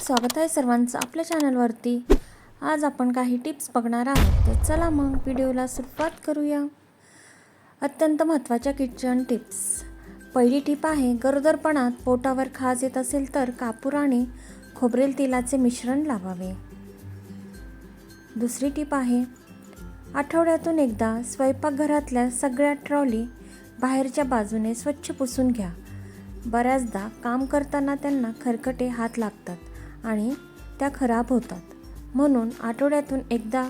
स्वागत आहे सर्वांचं आपल्या चॅनलवरती. आज आपण काही टिप्स बघणार आहोत. तर चला मग व्हिडिओला सुरुवात करूया. अत्यंत महत्त्वाच्या किचन टिप्स पहिली टिप आहे गरोदरपणात पोटावर खाज येत असेल तर कापूर आणि खोबरेल तेलाचे मिश्रण लावावे. दुसरी टिप आहे आठवड्यातून एकदा स्वयंपाकघरातल्या सगळ्या ट्रॉली बाहेरच्या बाजूने स्वच्छ पुसून घ्या. बऱ्याचदा काम करताना त्यांना खरकटे हात लागतात. आणि त्या खराब होतात. म्हणून आठवड्यातून एकदा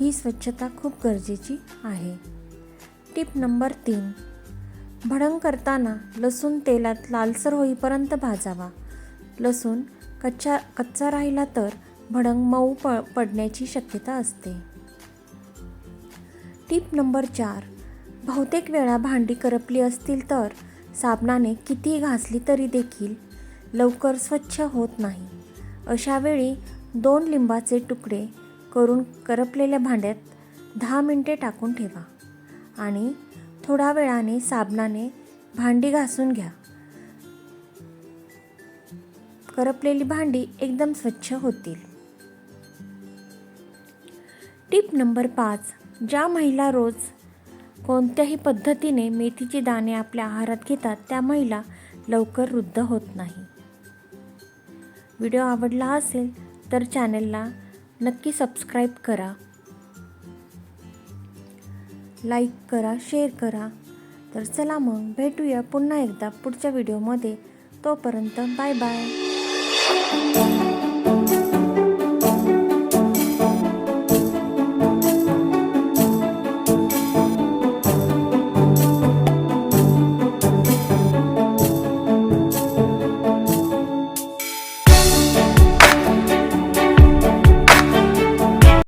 ही स्वच्छता खूप गरजेची आहे. टिप नंबर तीन. भडंग करताना लसूण तेलात लालसर होईपर्यंत भाजावा. लसूण कच्चा कच्चा राहिला तर भडंग मऊ प पडण्याची शक्यता असते. टिप नंबर चार. बहुतेक वेळा भांडी करपली असतील तर साबणाने किती घासली तरी देखील लवकर स्वच्छ होत नाही. अशावेळी दोन लिंबाचे तुकडे करून करपलेल्या भांड्यात दहा मिनटे टाकून ठेवा आणि थोड्या वेळाने साबणाने भांडी घासून घ्या. करपलेली भांडी एकदम स्वच्छ होतील. टिप नंबर पाच. ज्या महिला रोज कोणत्याही पद्धतीने मेथीचे दाणे आपल्या आहारात घेतात त्या महिला लवकर वृद्ध होत नाही. व्हिडिओ आवडला असेल तर चॅनलला नक्की सबस्क्राईब करा. लाईक करा शेअर करा. तर चला मग भेटूया पुन्हा एकदा पुढच्या व्हिडिओमध्ये. तोपर्यंत बाय बाय.